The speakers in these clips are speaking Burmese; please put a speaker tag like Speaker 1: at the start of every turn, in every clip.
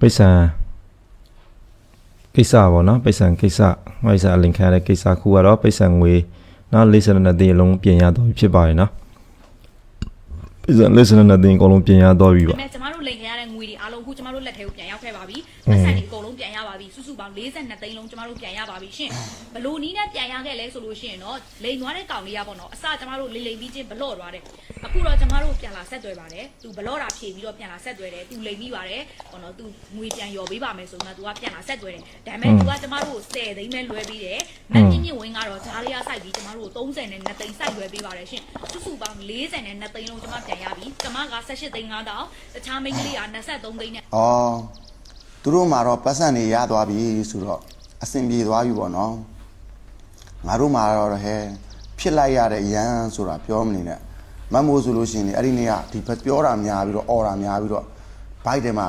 Speaker 1: ပိတ်ဆံကိစ္စပေါ့နော်ပိတ်ဆံကိစ္စပိတ်ဆံအလင်ခံရတဲ့ကိစ္စခုကတော့ပိတ်ဆံငွေနော်42သိန်းအလုံးပြင်ရတော့ပြီဖြစ်ပါတယ်နော်ပိတ်ဆံ42သိန်းအကုန်လုံးပြင်ရတော့ပြီ
Speaker 2: ဒါ
Speaker 1: ပါ
Speaker 2: ပေမဲ့ကျမတို့လိန်ခဲ့ရတဲ့ငွေတွေအားလုံးခုကျမတို့လက်ထဲကိုပြန်ရောက်ခဲ့ပါပြီ။ပတ်စံတွေအကုန်လုံးပြန်ရပါပြီ။စုစုပေါင်း42သိန်းလုံးကျမတို့ပြန်ရပါပြီရှင်။ဘလို့နီးနဲ့ပြန်ရခဲ့လဲဆိုလို့ရှိရင်တော့လိန်သွားတဲ့ကောင်လေးရပေါ့နော်။အစကျမတို့လိန်လိန်ပြီးချင်းဘလော့သွားတယ်။အခုတော့ကျမတို့ပြန်လာဆက်သွယ်ပါတယ်။ तू ဘလော့တာဖြည့်ပြီးတော့ပြန်လာဆက်သွယ်တယ်။ तू လိန်ပြီးပါတယ်။ဟောနော် तू ငွေပြန်ရော်ပေးပါမယ်ဆိုမှ तू ကပြန်လာဆက်သွယ်တယ်။ဒါပေမဲ့ तू ကကျမတို့ကို10သိန်းပဲလွှဲပေးတယ်။မင်းမြင့်မြင့်ဝင်းကတော့ဂျားလေးရစိုက်ပြီးကျမတို့ကို30နဲ့2သိန်းစိုက်လွှဲပေးပါတယ်ရှင်။စုစုပေါင်း40နဲ့2သိန်းလုံးကျမပြန်ရပြီ။ကျမက18သိန်း5000တခြားမိန်း ကလေးက23သိန်းနဲ့။
Speaker 3: အော်သူတို့မှာတော့ပတ်စံတွေရသွားပြီဆိုတော့အဆင်ပြေသွားပြီပေါ့နော်။ငါတို့မှာတော့ဟဲဖြစ်လိုက်ရတဲ့ရန်ဆိုတာပြောမနေနဲ့။မတ်မိုးဆိုလို့ရှိရင်လေအဲ့ဒီနေ့ကဒီဘက်ပြောတာများပြီးတော့အော်တာများပြီးတော့ဘိုက်ထဲမှာ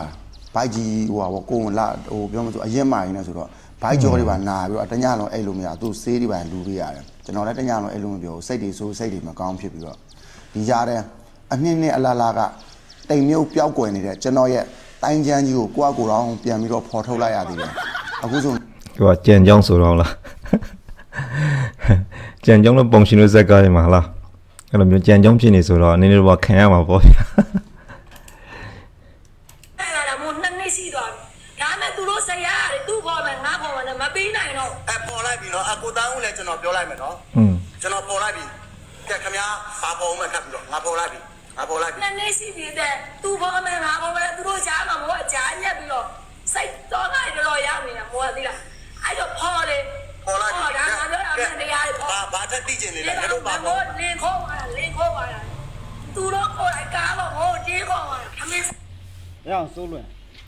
Speaker 3: ဘိုက်ကြီးဟိုဟာပေါ့ကိုဝင်လာဟိုပြောမဆိုအရင်မိုင်းနေဆိုတော့ဘိုက်ကြောတွေပါနာပြီးတော့တညလုံးအဲ့လိုမရသူစေးတွေပါလူပေးရတယ်။ကျွန်တော်လည်းတညလုံးအဲ့လိုမပြောဘူးစိတ်တွေဆိုးစိတ်တွေမကောင်းဖြစ်ပြီးတော့ဒီကြားတဲ့အနှစ်နှစ်အလားလားက တိမ်မြုပ်ပျောက်ကွယ်နေတဲ့ကျွန်တော်ရဲ့တိုင်းချမ်းကြီးကိုကိုယ့်အကိုယ်တော်ပြန်ပြီးတော့ဖော်ထုတ်လိုက်ရသေးတယ်အခုဆို
Speaker 1: သူကကြံကြောင်းဆိုတော့လားကြံကြောင်းလို့ပုံရှင်လို့ဇက်ကားတွေမှာလားအဲ့လိုမျိုးကြံကြောင်းဖြစ်နေဆိုတော့နည်းနည်းတော့ခံရမှာပေါ့ဗျာ
Speaker 4: အဲ့ဒါမို့နှစ်နှစ်ရှိသွားပြီဒါမဲ့သူတို့ဆရာရတယ်သူ့ခေါ်မယ်ငါခေါ်မယ်လည်းမပြီးနိုင်တော့
Speaker 5: အပေါ်လိုက်ပြီနော်အကိုတန်းဦးလည်းကျွန်တော်ပြောလိုက်မယ်နော်
Speaker 1: อืม
Speaker 5: ကျွန်တော်ပေါ်လိုက်ပြီကဲခင်ဗျာဘာပေါ်မှထပ်ပြီးတော့ငါပေါ်လိုက်ပြီ ငါပေါ်လိုက်ပြီ
Speaker 4: နှစ်နှစ်ရှိနေတဲ့သူ့ခေါ်မယ်ငါခေါ်မယ်သူတို့ရှားမှာမို့အကြာညက်ပြီးတော့စိတ်တော့နိုင်တော့ရနေတာမို့သိလားအဲ့တော့ဖော်လေ
Speaker 5: ပေါ်လိုက်ပြီ
Speaker 4: ဒါငါပြောတာမှန်တရားလေဖော်
Speaker 5: ဘာဘာထက်သိကျင်နေလဲ
Speaker 4: လေ
Speaker 5: ငါတို့ဘာ
Speaker 4: ဘာ
Speaker 5: ပေါ်
Speaker 4: မို့လင်းခေါ်ပါလင်းခေါ်ပါသူတို့ကိုယ်ကားတော့ဟိုတေးခေါ်ပါအမေ။
Speaker 6: အဲ့အောင်စိုးလွင်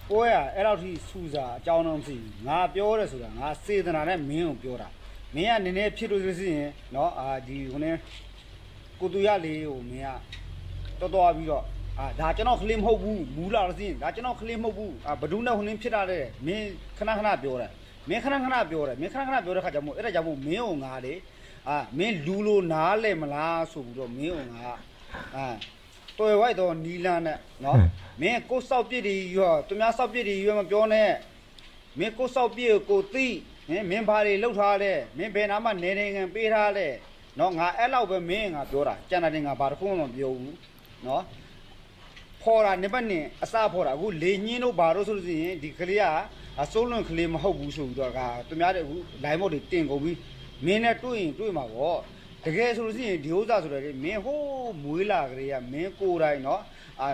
Speaker 6: ကိုယ်ကအဲ့လောက်ထိစူစာအကြောင်းတော့မရှိဘူး။ငါပြောတယ်ဆိုတာငါစေတနာနဲ့မင်းကိုပြောတာ။မင်းကနည်းနည်းဖြစ်လို့ဆိုရင်နော်အာဒီဟိုနေကိုတူရလေးကိုမင်းက တော်တော်ပြီးတော့အာဒါကျွန်တော်ကလေးမဟုတ်ဘူးမူလာလို့ဆိုရင်ဒါကျွန်တော်ကလေးမဟုတ်ဘူးအာဘဒူးနဲ့ဟိုနေဖြစ်တာတဲ့မင်းခဏခဏပြောတယ်မင်းခဏခဏပြောတယ်မင်းခဏခဏပြောတဲ့ခါကျမို့အဲ့ဒါကြောင့်မို့မင်းကိုငါလေအာမင်းလူလိုနားလဲမလားဆိုပြီးတော့မင်းကိုငါအာတော်ဝိုက်တော့နီလန်းနဲ့နော်မင်းကိုစောက်ပြစ်တွေရောသူများစောက်ပြစ်တွေရောမပြောနဲ့မင်းကိုစောက်ပြစ်ကိုသိဟင်မင်းဘာတွေလှုပ်ထားလဲမင်းဘယ်နာမှနေနေငံပေးထားလဲနော်ငါအဲ့လောက်ပဲမင်းငါပြောတာကြံတာတင်ငါဘာတစ်ခုမှမပြောဘူး နော်ဖော်တာနေပတ်နေအစဖော်တာအခုလေညင်းတို့ဘာလို့ဆိုလို့ရှိရင်ဒီကလေးကအစိုးလွန်ကလေးမဟုတ်ဘူးဆိုပြီးတော့ကသူများတဲ့အခု line မော့တွေတင်ကုန်ပြီးမင်းနဲ့တွေ့ရင်တွေ့မှာပေါ့တကယ်ဆိုလို့ရှိရင်ဒီဥစ္စာဆိုတော့လေမင်းဟိုးမွေးလာကလေးကမင်းကိုယ်တိုင်နော်အာ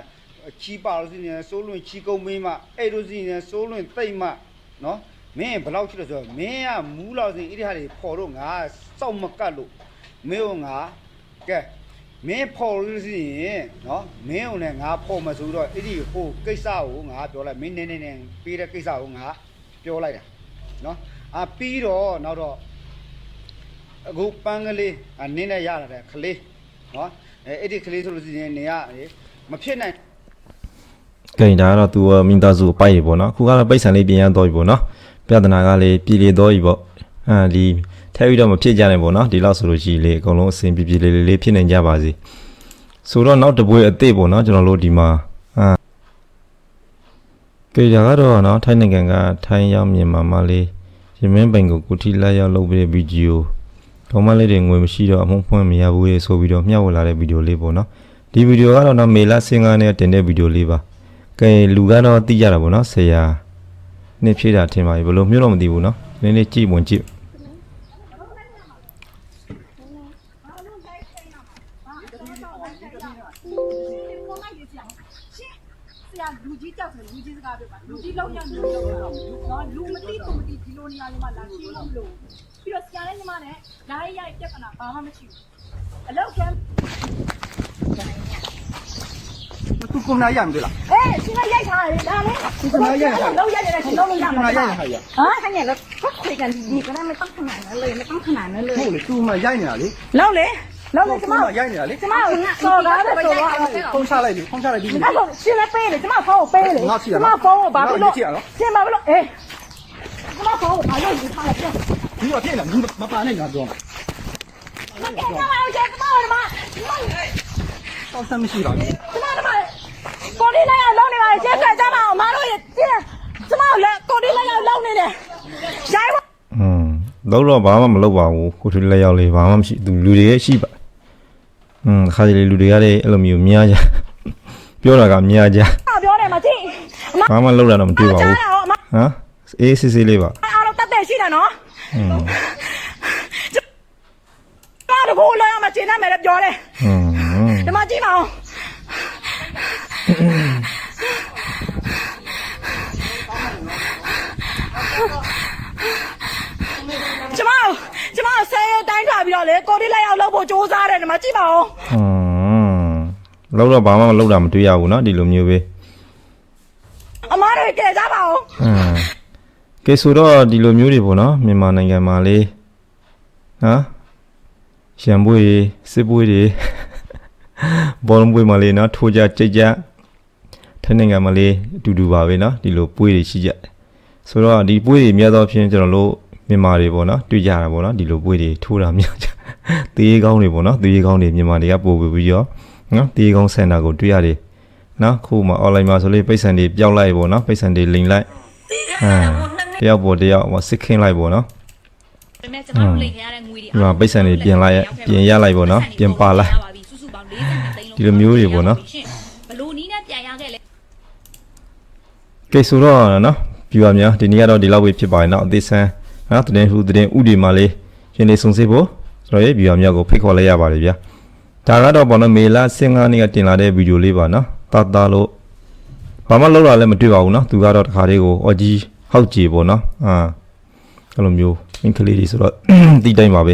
Speaker 6: ချီပါလို့စီနေစိုးလွင်ချီကုံမင်းမအဲ့လိုစီနေစိုးလွင်တိတ်မနော်မင်းဘယ်လောက်ရှိလို့ဆိုတော့မင်းကမူးလောက်စီအဲ့ဒီဟာတွေဖော်တော့ငါစောက်မကတ်လို့မင်းကငါကဲ မင်းဖော်လို့စီရင်နော်မင်းုံနဲ့ငါဖော်မဆိုတော့အဲ့ဒီဟိုကိစ္စကိုငါပြောလိုက်မင်းနေနေနေပြီးတဲ့ကိစ္စကိုငါပြောလိုက်တာနော်အာပြီးတော့နောက်တော့အခုပန်းကလေးအနင်းနဲ့ရလာတဲ့ကလေးနော်အဲအဲ့ဒီကလေးဆိုလို့စီရင်နေရမဖြစ်နိုင်
Speaker 1: ကဲဒါကတော့သူကမိသားစုကိုပိုက်ရပေါ့နော်ခုကတော့ပိတ်ဆံလေးပြင်ရတော့ပြီပေါ့နော်ပြဿနာကလေးပြည်လေတော့ပြီပေါ့အာဒီ ထဲပြီးတော့မဖြစ်ကြနဲ့ပေါ့နော်ဒီလောက်ဆိုလို့ရှိရင်လေအကုန်လုံးအစဉ်ပြေပြေလေးလေးလေးဖြစ်နေကြပါစေဆိုတော့နောက်တစ်ပွဲအသေးပေါ့နော်ကျွန်တော်တို့ဒီမှာအာကဲဒါကတော့နော်ထိုင်းနိုင်ငံကထိုင်းရောက်မြန်မာမလေးရမင်းပိုင်ကိုကုတီလာရောက်လုပ်ပြီးတဲ့ဗီဒီယိုကောင်မလေးတွေငွေမရှိတော့အမှုဖွင့်မရဘူးရေဆိုပြီးတော့မျှဝေလာတဲ့ဗီဒီယိုလေးပေါ့နော်ဒီဗီဒီယိုကတော့နော်မေလာစင်ကားနဲ့တင်တဲ့ဗီဒီယိုလေးပါကဲလူကတော့သိကြတာပေါ့နော်ဆရာနှစ်ဖြည့်တာထင်ပါပြီဘယ်လိုမျိုးတော့မသိဘူးနော်နည်းနည်းကြည့်ဝင်ကြည့်
Speaker 7: ဆရာလူကြီးကြောက်တယ်လူကြီးစကားပြောပါလူကြီးလောက်ရလူလောက်ရတော့နော်လူမသိသူမသိဒီလိုနေရာလေးမှာလာရှင်းလို့လို့ပြီးတော့ဆရာနဲ့ညီမနဲ့ဓာတ်ရိုက်ပြဿနာဘာမှမရှိဘူးအလောက်ကမ်း
Speaker 6: သူကုနာရမ်းပြီလား
Speaker 7: အေးဆရာရိုက်ထားတယ်ဒါလည်းလောက်ရိုက်တယ်ကျွန်တော်မရဘူးဟာခိုင်းရတော့ဖတ်ခွေကန်ဒီကနေ့မต้องขนาดนั้นเลยไม่ต้องขนาดนั้นเลย
Speaker 6: ဟုတ်လေသူမရိုက်နေတာလေ
Speaker 7: လောက်လေ လောက်လေကျမ
Speaker 6: သူမရိုက်နေတာလေ
Speaker 7: ကျမကစော်ကားတယ်ဆိုတော့
Speaker 6: ဖုန်းချလိုက်ပြီဖုန်းချလိုက်ပြီ
Speaker 7: အဲ့တော့ရှင်းလဲပေးတယ်ကျမဖုန်းကိုပေးတယ်ကျမဖုန်းကိုဘာဖြစ်လို့ရှင်းပါဘလို့အေးကျမဖုန်းကိုဘာလို့ယူထားလဲပြော
Speaker 6: ဒီတော့ပြည့်လာမပါနဲ့ငါပြော
Speaker 7: မကဲကျမအောင်ကျမအောင်မကျမ
Speaker 6: တော့ဆမ်းမရှိပါဘူး
Speaker 7: ကျမတို့ပေါ်လေးလိုက်အောင်လုံးနေပါလေကျက်ကကျမအောင်မတို့ရဲ့ကျင်းတယ်ရိုင်းဝ
Speaker 1: อืมတော့တော့ဘာမှမလုပ်ပါဘူးကိုထွေးလက်ရောက်လေးဘာမှမရှိသူလူတွေရဲ့ရှိပါ อืมခါကြလေလူတွေကလည်းအဲ့လိုမျိုးများကြပြောတာကများကြ
Speaker 7: ပြောတယ်မကြည့်အမ
Speaker 1: ဘာမှလုပ်တာတော့မတွေ့ပါ
Speaker 7: ကြား
Speaker 1: ဘူး
Speaker 7: တာရောအမ
Speaker 1: ဟမ်အေးစစ်စစ်လေးပါ
Speaker 7: အားလုံးတက်တက်ရှိတယ်နော်
Speaker 1: อืม
Speaker 7: တော့တကူလောရမကျင်းနိုင်မယ်လို့ပြောတယ်
Speaker 1: อืม
Speaker 7: ဒီမှာကြည့်ပါဦးကျမတို့ကျမတို့ဆယ်ရက် တိုင်းထားပြီးတော့လေကိုတိလိုက်အောင်လုပ်ဖို့စူးစမ်းတယ်ဒီမှာကြည့်ပါဦး
Speaker 1: อืมလောက်တော့ဘာမှမလုပ်တာမတွေ့ရဘူးเนาะဒီလိုမျိုးပဲ
Speaker 7: အမားတို့ကြည့်ကြပါဦး
Speaker 1: อืมကဲဆိုတော့ဒီလိုမျိုးတွေပေါ့နော်မြန်မာနိုင်ငံမှာလေနော်ရှံပွေးတွေစစ်ပွေးတွေ ဘောလုံးပွေးမှာလေနော်ထိုးကြကြိတ်ကြထိုင်းနိုင်ငံမှာလေအတူတူပါပဲနော်ဒီလိုပွေးတွေရှိကြတယ်ဆိုတော့ဒီပွေးတွေများသောအားဖြင့်ကျွန်တော်တို့ မြန်မာတွေပေါ့နော်တွေ့ကြတာပေါ့နော်ဒီလိုပွေးတွေထိုးတာများကြသေးကောင်းတွေပေါ့နော်သေးကောင်းတွေမြန်မာတွေကပို့ပြီးတော့နော်သေးကောင်းစင်တာကိုတွေ့ရတယ်နော်ခုမှ online မှာဆိုလေပိတ်စံတွေပျောက်လိုက်ပေါ့နော်ပိတ်စံတွေလိမ်လိုက်
Speaker 4: တီးခ
Speaker 1: ဟါမ်
Speaker 4: ဟိုနှစ်
Speaker 1: တယောက်ပေါ်တယောက်ဟိုစစ်ခင်းလိုက်ပေါ့နော်
Speaker 2: ဒါပေမဲ့ကျမတို့လိန်ခံရတဲ့ငွေတွေ
Speaker 1: ဒီမှာပိတ်စံတွေပြင်လိုက်ရပြင်ရလိုက်ပေါ့နော်ပြင်ပါလိုက်
Speaker 2: စုစုပေါင်း42သိန်းလုံး
Speaker 1: ဒီလိုမျိုးတွေပေါ့နော်
Speaker 2: ဘလို့နီးနဲ့ပြန်ရခဲ့လဲ
Speaker 1: ကဲဆိုတော့နော်ပြပါများဒီနေ့ကတော့ဒီလောက်ပဲဖြစ်ပါတယ်နော်အသေးစမ်း နော်တရင်ဟူတရင်ဥဒီမှာလေးရှင်လေးစုံစစ်ဖို့ကျွန်တော်ရဲ့ပြပါများကိုဖိတ်ခေါ်လိုက်ရပါတယ်ဗျာဒါကတော့ပေါ့နော်မေလာ15နေ့ကတင်လာတဲ့ဗီဒီယိုလေးပါနော်တာတာလို့ဘာမှလောက်တာလည်းမတွေ့ပါဘူးနော်သူကတော့တခါလေးကိုအော်ကြီးဟောက်ကြည်ပေါ့နော်အာအဲ့လိုမျိုးအင်္ဂလိပ်တွေဆိုတော့ဒီတိုင်းပါပဲ